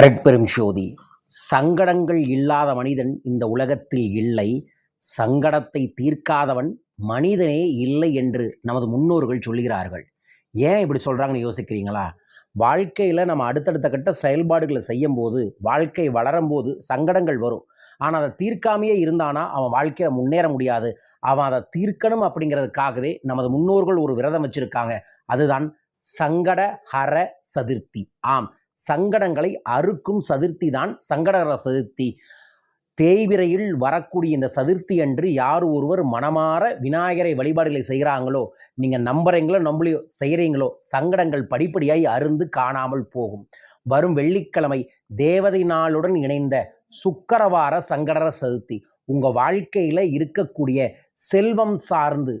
அரட்பெரும் ஜோதி சங்கடங்கள் இல்லாத மனிதன் இந்த உலகத்தில் இல்லை. சங்கடத்தை தீர்க்காதவன் மனிதனே இல்லை என்று நமது முன்னோர்கள் சொல்லுகிறார்கள். ஏன் இப்படி சொல்கிறாங்கன்னு யோசிக்கிறீங்களா? வாழ்க்கையில் நம்ம அடுத்தடுத்த கட்ட செயல்பாடுகளை செய்யும் போது வாழ்க்கை வளரும்போது சங்கடங்கள் வரும். ஆனால் அதை தீர்க்காமையே இருந்தானா? அவன் வாழ்க்கையில் முன்னேற முடியாது. அவன் அதை தீர்க்கணும் அப்படிங்கிறதுக்காகவே நமது முன்னோர்கள் ஒரு விரதம் வச்சிருக்காங்க. அதுதான் சங்கட ஹர சதுர்த்தி. ஆம். சங்கடங்களை அறுக்கும் சதுர்த்தி தான் சங்கடகர சதுர்த்தி. தேய்விரையில் வரக்கூடிய இந்த சதுர்த்தி அன்று யார் ஒருவர் மனமாற விநாயகரை வழிபாடுகளை செய்கிறாங்களோ நீங்கள் நம்புறீங்களோ நம்பளையோ செய்கிறீங்களோ சங்கடங்கள் படிப்படியாய் அருந்து காணாமல் போகும். வரும் வெள்ளிக்கிழமை தேவதை நாளுடன் இணைந்த சுக்கரவார சங்கடர சதுர்த்தி. உங்கள் வாழ்க்கையில் இருக்கக்கூடிய செல்வம் சார்ந்து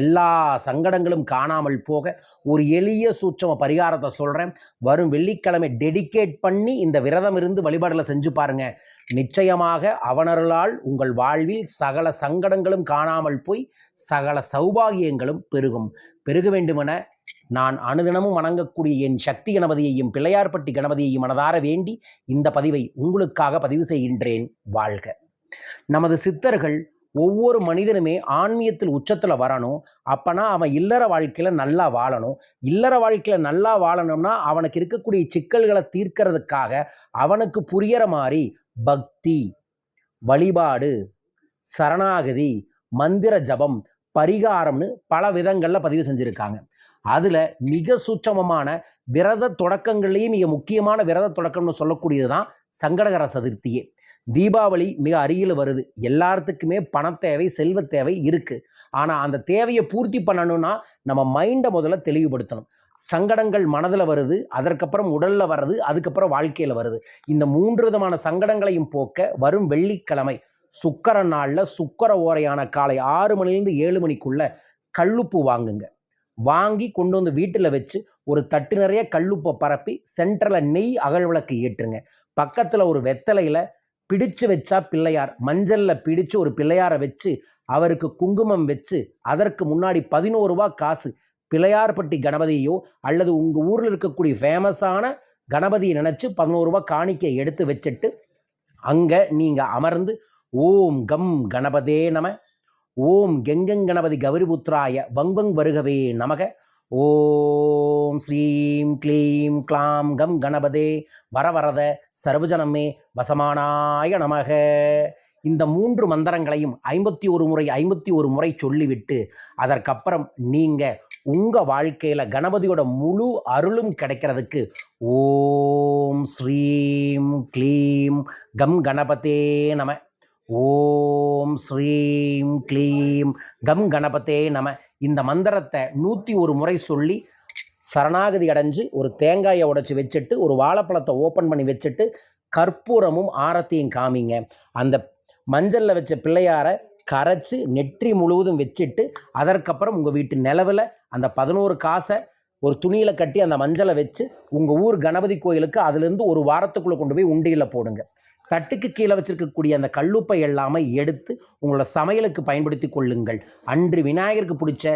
எல்லா சங்கடங்களும் காணாமல் போக ஒரு எளிய சூட்சம பரிகாரத்தை சொல்கிறேன் வரும் வெள்ளிக்கிழமை டெடிகேட் பண்ணி இந்த விரதம் இருந்து வழிபாடலை செஞ்சு பாருங்கள் நிச்சயமாக அவனர்களால் உங்கள் வாழ்வில் சகல சங்கடங்களும் காணாமல் போய் சகல சௌபாகியங்களும் பெருகும். பெருக வேண்டுமென நான் அனுதினமும் வணங்கக்கூடிய என் சக்தி கணபதியையும் பிள்ளையார்பட்டி கணபதியையும் மனதார வேண்டி இந்த பதிவை உங்களுக்காக பதிவு செய்கின்றேன். வாழ்க. நமது சித்தர்கள் ஒவ்வொரு மனிதனுமே ஆன்மீகத்தில் உச்சத்தில் வரணும். அப்பனா அவன் இல்லற வாழ்க்கையில் நல்லா வாழணும். இல்லற வாழ்க்கையில் நல்லா வாழணும்னா அவனுக்கு இருக்கக்கூடிய சிக்கல்களை தீர்க்கிறதுக்காக அவனுக்கு புரியற மாதிரி பக்தி வழிபாடு சரணாகதி மந்திர ஜபம் பரிகாரம்னு பல விதங்களில் பதிவு செஞ்சுருக்காங்க. அதில் மிக சூட்சமமான விரத தொடக்கங்கள்லேயும் மிக முக்கியமான விரத தொடக்கம்னு சொல்லக்கூடியது தான் சங்கடகர சதுர்த்தியே. தீபாவளி மிக அருகில் வருது. எல்லாத்துக்குமே பண தேவை செல்வ தேவை இருக்குது ஆனால் அந்த தேவையை பூர்த்தி பண்ணணும்னா நம்ம மைண்டை முதல்ல தெளிவுபடுத்தணும். சங்கடங்கள் மனதில் வருது அதற்கப்புறம் உடலில் வர்றது அதுக்கப்புறம் வாழ்க்கையில் வருது. இந்த மூன்று விதமான சங்கடங்களையும் போக்க வரும் வெள்ளிக்கிழமை சுக்கர நாளில் சுக்கர ஓரையான காலை ஆறு மணிலேருந்து ஏழு மணிக்குள்ள கல்லுப்பு வாங்குங்க. வாங்கி கொண்டு வந்து வீட்டில் வச்சு ஒரு தட்டு நிறைய கல்லுப்பை பரப்பி சென்டரில் நெய் அகல் விளக்கு ஏற்றுங்க. பக்கத்தில் ஒரு வெத்தலையில் பிடிச்சு வச்சா பிள்ளையார். மஞ்சளில் பிடிச்சு ஒரு பிள்ளையாரை வச்சு அவருக்கு குங்குமம் வச்சு அதற்கு முன்னாடி பதினோரு ரூபா காசு. பிள்ளையார்பட்டி கணபதியோ அல்லது உங்கள் ஊரில் இருக்கக்கூடிய ஃபேமஸான கணபதியை நினச்சி பதினோரு ரூபா காணிக்கை எடுத்து வச்சுட்டு அங்கே நீங்கள் அமர்ந்து ஓம் கம் கணபதே நம ஓம் கெங்கங் கணபதி கௌரிபுத்ராய வங்வங் வருகவே நமக ஓம் ஸ்ரீம் க்ளீம் க்ளாம் கம் கணபதே வரவரத சர்வஜனமே வசமானாய நமக. இந்த மூன்று மந்திரங்களையும் ஐம்பத்தி ஒரு முறை ஐம்பத்தி ஒரு முறை சொல்லிவிட்டு அதற்கப்புறம் நீங்கள் உங்கள் வாழ்க்கையில் கணபதியோட முழு அருளும் கிடைக்கிறதுக்கு ஓம் ஸ்ரீம் க்ளீம் கம் கணபதே நம. ஓம் ஸ்ரீம் க்ளீம். கம் கணபத்தே நம. இந்த மந்திரத்தை நூற்றி ஒரு முறை சொல்லி சரணாகதி அடைஞ்சு ஒரு தேங்காயை உடைச்சி வச்சுட்டு ஒரு வாழைப்பழத்தை ஓப்பன் பண்ணி வச்சுட்டு கற்பூரமும் ஆரத்தியும் காமிங்க. அந்த மஞ்சளில் வச்ச பிள்ளையாரை கரைச்சி நெற்றி முழுவதும் வச்சுட்டு அதற்கப்புறம் உங்கள் வீட்டு நிலவில் அந்த பதினோரு காசை ஒரு துணியில் கட்டி அந்த மஞ்சளை வச்சு உங்கள் ஊர் கணபதி கோயிலுக்கு அதுலேருந்து ஒரு வாரத்துக்குள்ளே கொண்டு போய் உண்டியில் போடுங்க. தட்டுக்கு கீழே வச்சிருக்கக்கூடிய அந்த கல்லுப்பை எல்லாமே எடுத்து உங்களோட சமையலுக்கு பயன்படுத்தி கொள்ளுங்கள். அன்று விநாயகருக்கு பிடிச்ச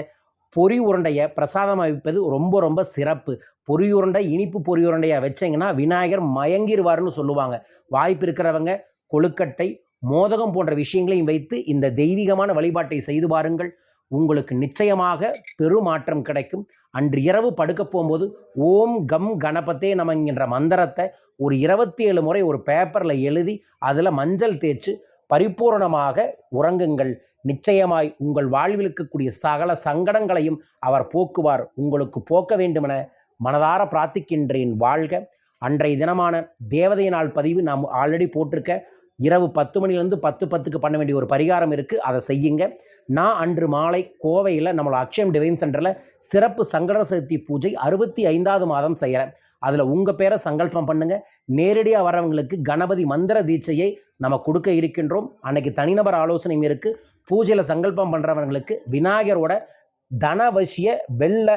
பொறி உருண்டையை பிரசாதமாக வைப்பது ரொம்ப ரொம்ப சிறப்பு. பொறி உருண்டை இனிப்பு பொறி உருண்டையாக வச்சிங்கன்னா விநாயகர் மயங்கிடுவார்னு சொல்லுவாங்க. வாய்ப்பு இருக்கிறவங்க கொழுக்கட்டை மோதகம் போன்ற விஷயங்களையும் வைத்து இந்த தெய்வீகமான வழிபாட்டை செய்து பாருங்கள். உங்களுக்கு நிச்சயமாக பெருமாற்றம் கிடைக்கும். அன்று இரவு படுக்க போகும்போது ஓம் கம் கணபத்தே என்கின்ற மந்திரத்தை ஒரு இருபத்தி ஏழு முறை ஒரு பேப்பரில் எழுதி அதில் மஞ்சள் தேய்ச்சி பரிபூரணமாக உறங்குங்கள். நிச்சயமாய் உங்கள் வாழ்வில் இருக்கக்கூடிய சகல சங்கடங்களையும் அவர் போக்குவார். உங்களுக்கு போக்க வேண்டுமென மனதார பிரார்த்திக்கின்றேன் வாழ்க. அன்றைய தினமான தேவதை நாள் பதிவு நாம் ஆல்ரெடி போட்டிருக்க இரவு பத்து மணிலேருந்து பத்து பத்துக்கு பண்ண வேண்டிய ஒரு பரிகாரம் இருக்குது அதை செய்யுங்க. நான் அன்று மாலை கோவையில் நம்மளோட அக்ஷயம் டிவைன் சென்டரில் சிறப்பு சங்கட சதுர்த்தி பூஜை அறுபத்தி ஐந்தாவது மாதம் செய்கிறேன் அதில் உங்கள் பேரை சங்கல்பம் பண்ணுங்கள் நேரடியாக வரவங்களுக்கு கணபதி மந்திர தீட்சையை நம்ம கொடுக்க இருக்கின்றோம். அன்னைக்கு தனிநபர் ஆலோசனையும் இருக்குது பூஜையில் சங்கல்பம் பண்ணுறவங்களுக்கு விநாயகரோட தனவசிய வெள்ள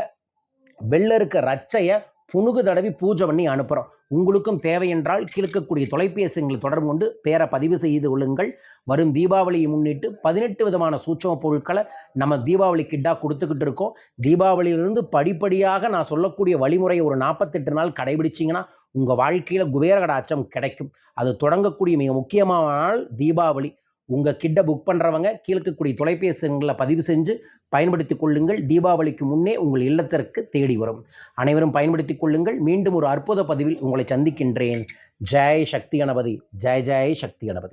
வெள்ள இருக்க ரச்சையை புணுகு தடவி பூஜை பண்ணி அனுப்புகிறோம் உங்களுக்கும் தேவை என்றால் கீழ்க்கக்கூடிய தொலைபேசிகளை தொடர்பு கொண்டு பேரை பதிவு செய்து கொள்ளுங்கள். வரும் தீபாவளியை முன்னிட்டு பதினெட்டு விதமான சூட்சம பொருட்களை நம்ம தீபாவளி கிட்டாக கொடுத்துக்கிட்டு இருக்கோம். தீபாவளியிலிருந்து படிப்படியாக நான் சொல்லக்கூடிய வழிமுறையை ஒரு நாற்பத்தெட்டு நாள் கடைபிடிச்சிங்கன்னா உங்கள் வாழ்க்கையில் குபேரகடாச்சம் கிடைக்கும். அது தொடங்கக்கூடிய மிக முக்கியமான நாள் தீபாவளி. உங்கள் கிட்ட புக் பண்ணுறவங்க கீழ்க்கக்கூடிய தொலைபேசி பதிவு செஞ்சு பயன்படுத்திக் கொள்ளுங்கள். தீபாவளிக்கு முன்னே உங்கள் இல்லத்திற்கு தேடி வரும். அனைவரும் பயன்படுத்திக் கொள்ளுங்கள். மீண்டும் ஒரு அற்புத பதிவில் உங்களை சந்திக்கின்றேன். ஜெய் சக்தி கணபதி. ஜெய் ஜெய் சக்தி கணபதி.